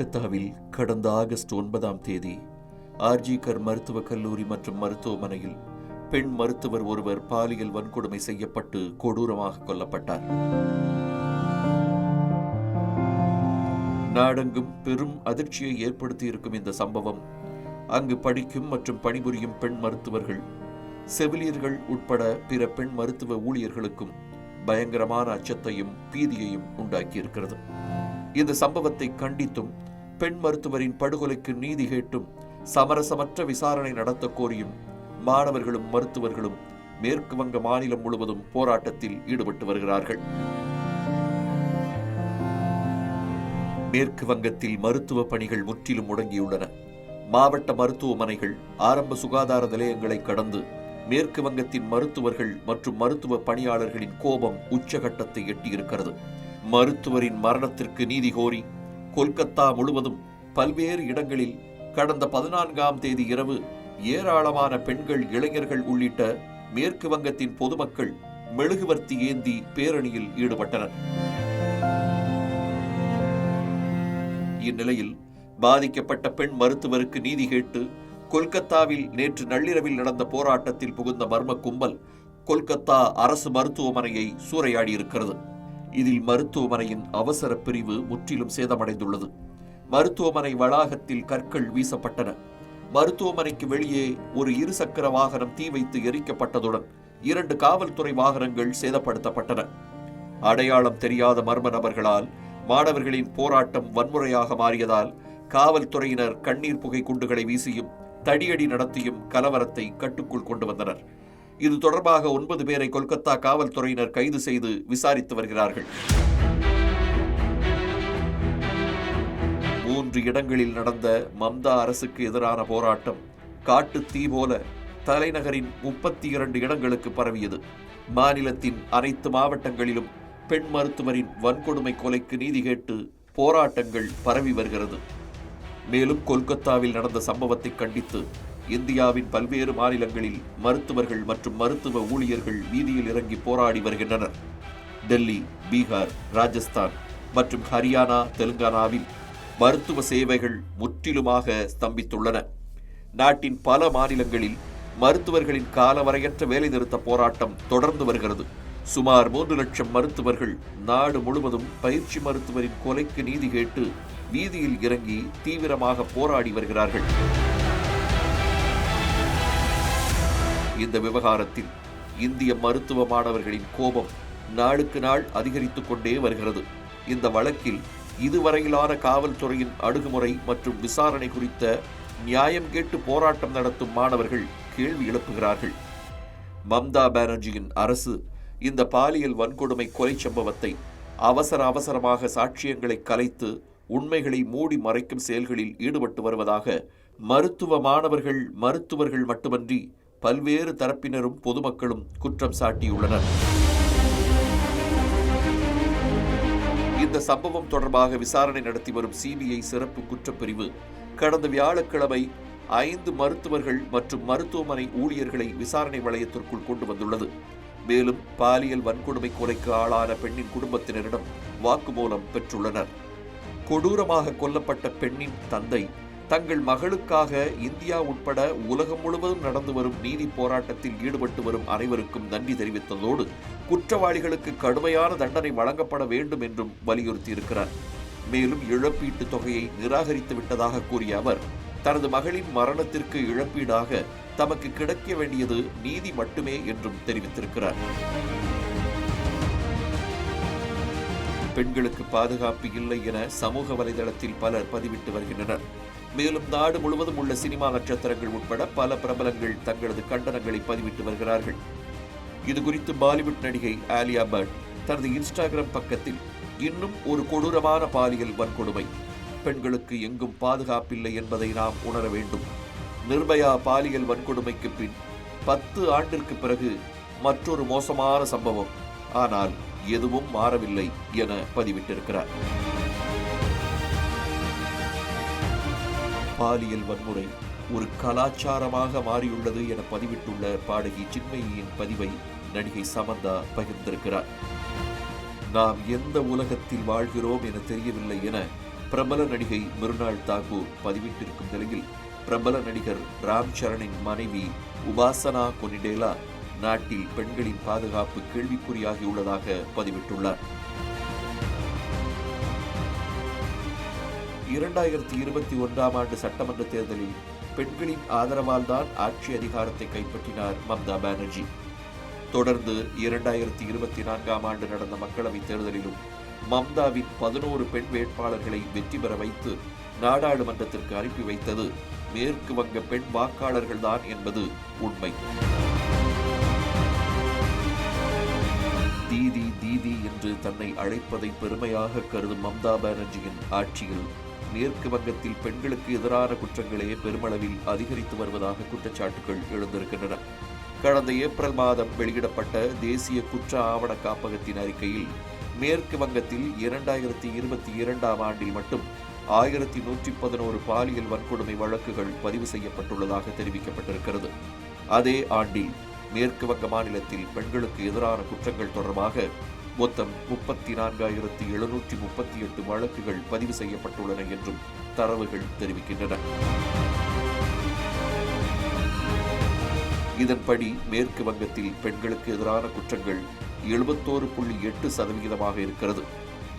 கொல்கத்தாவில் கடந்த ஆகஸ்ட் ஒன்பதாம் தேதி ஆர்ஜிகர் மருத்துவக் கல்லூரி மற்றும் மருத்துவமனையில் பெண் மருத்துவர் ஒருவர் பாலியல் வன்கொடுமை செய்யப்பட்டு கொடூரமாக கொல்லப்பட்டார். நாடெங்கும் பெரும் அதிர்ச்சியை ஏற்படுத்தியிருக்கும் இந்த சம்பவம் அங்கு படிக்கும் மற்றும் பணிபுரியும் பெண் மருத்துவர்கள் செவிலியர்கள் உட்பட பிற பெண் மருத்துவ ஊழியர்களுக்கும் பயங்கரமான அச்சத்தையும் பீதியையும் உண்டாக்கியிருக்கிறது. இந்த சம்பவத்தை கண்டித்தும் பெண் மருத்துவரின் படுகொலைக்கு நீதி கேட்டும் சமரசமற்ற விசாரணை நடத்த கோரியும் மாணவர்களும் மருத்துவர்களும் மேற்கு வங்க மாநிலம் முழுவதும் போராட்டத்தில் ஈடுபட்டு வருகிறார்கள். மேற்கு வங்கத்தில் மருத்துவ பணிகள் முற்றிலும் முடங்கியுள்ளன. மாவட்ட மருத்துவமனைகள் ஆரம்ப சுகாதார நிலையங்களை கடந்து மேற்கு வங்கத்தின் மருத்துவர்கள் மற்றும் மருத்துவ பணியாளர்களின் கோபம் உச்சகட்டத்தை எட்டியிருக்கிறது. மருத்துவரின் மரணத்திற்கு நீதி கோரி கொல்கத்தா முழுவதும் பல்வேறு இடங்களில் கடந்த பதினான்காம் தேதி இரவு ஏராளமான பெண்கள் இளைஞர்கள் உள்ளிட்ட மேற்கு வங்கத்தின் பொதுமக்கள் மெழுகுவர்த்தி ஏந்தி பேரணியில் ஈடுபட்டனர். இந்நிலையில் பாதிக்கப்பட்ட பெண் மருத்துவருக்கு நீதி கேட்டு கொல்கத்தாவில் நேற்று நள்ளிரவில் நடந்த போராட்டத்தில் புகுந்த மர்ம கும்பல் கொல்கத்தா அரசு மருத்துவமனையை சூறையாடியிருக்கிறது. இதில் மருத்துவமனையின் அவசர பிரிவு முற்றிலும் சேதமடைந்துள்ளது. மருத்துவமனை வளாகத்தில் கற்கள் வீசப்பட்டன. மருத்துவமனைக்கு வெளியே ஒரு இருசக்கர வாகனம் தீ வைத்து எரிக்கப்பட்டதுடன் இரண்டு காவல்துறை வாகனங்கள் சேதப்படுத்தப்பட்டன. அடையாளம் தெரியாத மர்ம நபர்களால் மாணவர்களின் போராட்டம் வன்முறையாக மாறியதால் காவல்துறையினர் கண்ணீர் புகை குண்டுகளை வீசியும் தடியடி நடத்தியும் கலவரத்தை கட்டுக்குள் கொண்டு வந்தனர். இது தொடர்பாக ஒன்பது பேரை கொல்கத்தா காவல்துறையினர் கைது செய்து விசாரித்து வருகிறார்கள். மூன்று இடங்களில் நடந்த மம்தா அரசுக்கு எதிரான போராட்டம் காட்டு தீ போல தலைநகரின் முப்பத்தி இரண்டு இடங்களுக்கு பரவியது. மாநிலத்தின் அனைத்து மாவட்டங்களிலும் பெண் மருத்துவரின் வன்கொடுமை கொலைக்கு நீதி கேட்டு போராட்டங்கள் பரவி வருகிறது. மேலும் கொல்கத்தாவில் நடந்த சம்பவத்தை கண்டித்து இந்தியாவின் பல்வேறு மாநிலங்களில் மருத்துவர்கள் மற்றும் மருத்துவ ஊழியர்கள் வீதியில் இறங்கி போராடி வருகின்றனர். டெல்லி பீகார் ராஜஸ்தான் மற்றும் ஹரியானா தெலுங்கானாவில் மருத்துவ சேவைகள் முற்றிலுமாக ஸ்தம்பித்துள்ளன. நாட்டின் பல மாநிலங்களில் மருத்துவர்களின் காலவரையற்ற வேலைநிறுத்த போராட்டம் தொடர்ந்து வருகிறது. சுமார் மூன்று லட்சம் மருத்துவர்கள் நாடு முழுவதும் பயிற்சி மருத்துவரின் கொலைக்கு நீதி கேட்டு வீதியில் இறங்கி தீவிரமாக போராடி வருகிறார்கள். இந்த விவகாரத்தில் இந்திய மருத்துவ மாணவர்களின் கோபம் நாளுக்கு நாள் அதிகரித்து கொண்டே வருகிறது. இந்த வழக்கில் இதுவரையிலான காவல்துறையின் அணுகுமுறை மற்றும் விசாரணை குறித்த நியாயம் கேட்டு போராட்டம் நடத்தும் மாணவர்கள் கேள்வி எழுப்புகிறார்கள். மம்தா பானர்ஜியின் அரசு இந்த பாலியல் வன்கொடுமை கொலை சம்பவத்தை அவசர அவசரமாக சாட்சியங்களை கலைத்து உண்மைகளை மூடி மறைக்கும் செயல்களில் ஈடுபட்டு வருவதாக மருத்துவ மாணவர்கள் மருத்துவர்கள் மட்டுமன்றி பல்வேறு தரப்பினரும் பொதுமக்களும் குற்றம் சாட்டியுள்ளனர். இந்த சம்பவம் தொடர்பாக விசாரணை நடத்தி வரும் சிபிஐ சிறப்பு குற்றப்பிரிவு கடந்த வியாழக்கிழமை ஐந்து மருத்துவர்கள் மற்றும் மருத்துவமனை ஊழியர்களை விசாரணை வளையத்திற்குள் கொண்டு வந்துள்ளது. மேலும் பாலியல் வன்கொடுமை கொலைக்கு ஆளான பெண்ணின் குடும்பத்தினரிடம் வாக்குமூலம் பெற்றுள்ளனர். கொடூரமாக கொல்லப்பட்ட பெண்ணின் தந்தை தங்கள் மகளுக்காக இந்தியா உட்பட உலகம் முழுவதும் நடந்து வரும் நீதி போராட்டத்தில் ஈடுபட்டு வரும் அனைவருக்கும் நன்றி தெரிவித்ததோடு குற்றவாளிகளுக்கு கடுமையான தண்டனை வழங்கப்பட வேண்டும் என்றும் வலியுறுத்தியிருக்கிறார். மேலும் இழப்பீட்டுத் தொகையை நிராகரித்து விட்டதாக கூறிய அவர் தனது மகளின் மரணத்திற்கு இழப்பீடாக தமக்கு கிடைக்க வேண்டியது நீதி மட்டுமே என்றும் தெரிவித்திருக்கிறார். பெண்களுக்கு பாதுகாப்பு இல்லை என சமூக வலைதளத்தில் பலர் பதிவிட்டு வருகின்றனர். மேலும் நாடு முழுவதும் உள்ள சினிமா நட்சத்திரங்கள் உட்பட பல பிரபலங்கள் தங்களது கண்டனங்களை பதிவிட்டு வருகிறார்கள். இது குறித்து பாலிவுட் நடிகை ஆலியா பட் தனது இன்ஸ்டாகிராம் பக்கத்தில் இன்னும் ஒரு கொடூரமான பாலியல் வன்கொடுமை பெண்களுக்கு எங்கும் பாதுகாப்பில்லை என்பதை நாம் உணர வேண்டும். நிர்பயா பாலியல் வன்கொடுமைக்கு பின் பத்து ஆண்டிற்கு பிறகு மற்றொரு மோசமான சம்பவம் ஆனால் எதுவும் மாறவில்லை என பதிவிட்டிருக்கிறார். பாலியல் வன்முறை ஒரு கலாச்சாரமாக மாறியுள்ளது என பதிவிட்டுள்ள பாடகி சின்மயியின் பதிவை நடிகை சமந்தா பகிர்ந்திருக்கிறார். நாம் எந்த உலகத்தில் வாழ்கிறோம் என தெரியவில்லை என பிரபல நடிகை மிருனாள் தாகூர் பதிவிட்டிருக்கும் நிலையில் பிரபல நடிகர் ராம் சரணின் மனைவி உபாசனா கொனிடேலா நாட்டில் பெண்களின் பாதுகாப்பு கேள்விக்குறியாகியுள்ளதாக பதிவிட்டுள்ளார். இரண்டாயிரத்தி இருபத்தி ஒன்றாம் ஆண்டு சட்டமன்ற தேர்தலில் பெண்களின் ஆதரவால் தான் ஆட்சி அதிகாரத்தை கைப்பற்றினார் மம்தா பானர்ஜி. தொடர்ந்து இரண்டாயிரத்தி இருபத்தி நான்காம் ஆண்டு நடந்த மக்களவைத் தேர்தலிலும் மம்தாவின் பதினோரு பெண் வேட்பாளர்களை வெற்றி பெற வைத்து நாடாளுமன்றத்திற்கு அனுப்பி வைத்தது மேற்கு வங்க பெண் வாக்காளர்கள்தான் என்பது உண்மை. தீதி தீதி என்று தன்னை அழைப்பதை பெருமையாக கருதும் மம்தா பானர்ஜியின் ஆட்சியில் மேற்கு வங்கத்தில் பெண்களுக்கு எதிரான குற்றங்களே பெருமளவில் அதிகரித்து வருவதாக குற்றச்சாட்டுகள் எழுந்திருக்கின்றன. கடந்த ஏப்ரல் மாதம் வெளியிடப்பட்ட தேசிய குற்ற ஆவண காப்பகத்தின் அறிக்கையில் மேற்கு வங்கத்தில் இரண்டாயிரத்தி இருபத்தி இரண்டாம் ஆண்டில் மட்டும் ஆயிரத்தி நூற்றி பதினோரு பாலியல் வன்கொடுமை வழக்குகள் பதிவு செய்யப்பட்டுள்ளதாக தெரிவிக்கப்பட்டிருக்கிறது. அதே ஆண்டில் மேற்கு வங்க மாநிலத்தில் பெண்களுக்கு எதிரான குற்றங்கள் தொடர்பாக மொத்தம் முப்பத்தி நான்காயிரத்தி எழுநூற்றி முப்பத்தி எட்டு வழக்குகள் பதிவு செய்யப்பட்டுள்ளன என்றும் தரவுகள் தெரிவிக்கின்றன. இதன்படி மேற்கு வங்கத்தில் பெண்களுக்கு எதிரான குற்றங்கள் எழுபத்தோரு புள்ளி எட்டு சதவிகிதமாக இருக்கிறது.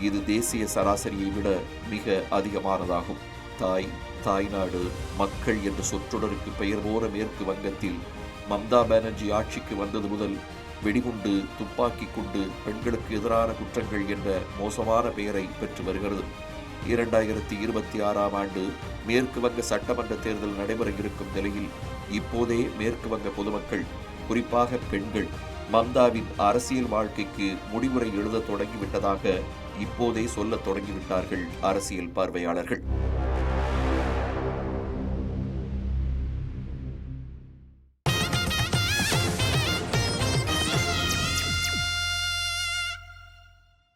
இது தேசிய சராசரியை விட மிக அதிகமானதாகும். தாய் தாய்நாடு மக்கள் என்ற சொற்றொடருக்கு பெயர் போற மேற்கு வங்கத்தில் மம்தா பானர்ஜி ஆட்சிக்கு வந்தது முதல் வெடிகுண்டு துப்பாக்கி குண்டு பெண்களுக்கு எதிரான குற்றங்கள் என்ற மோசமான பெயரை பெற்று வருகிறது. இரண்டாயிரத்தி இருபத்தி ஆறாம் ஆண்டு மேற்கு வங்க சட்டமன்ற தேர்தல் நடைபெற இருக்கும் நிலையில் இப்போதே மேற்கு வங்க பொதுமக்கள் குறிப்பாக பெண்கள் மம்தாவின் அரசியல் வாழ்க்கைக்கு முடிவுரை எழுத தொடங்கிவிட்டதாக இப்போதே சொல்லத் தொடங்கிவிட்டார்கள் அரசியல் பார்வையாளர்கள்.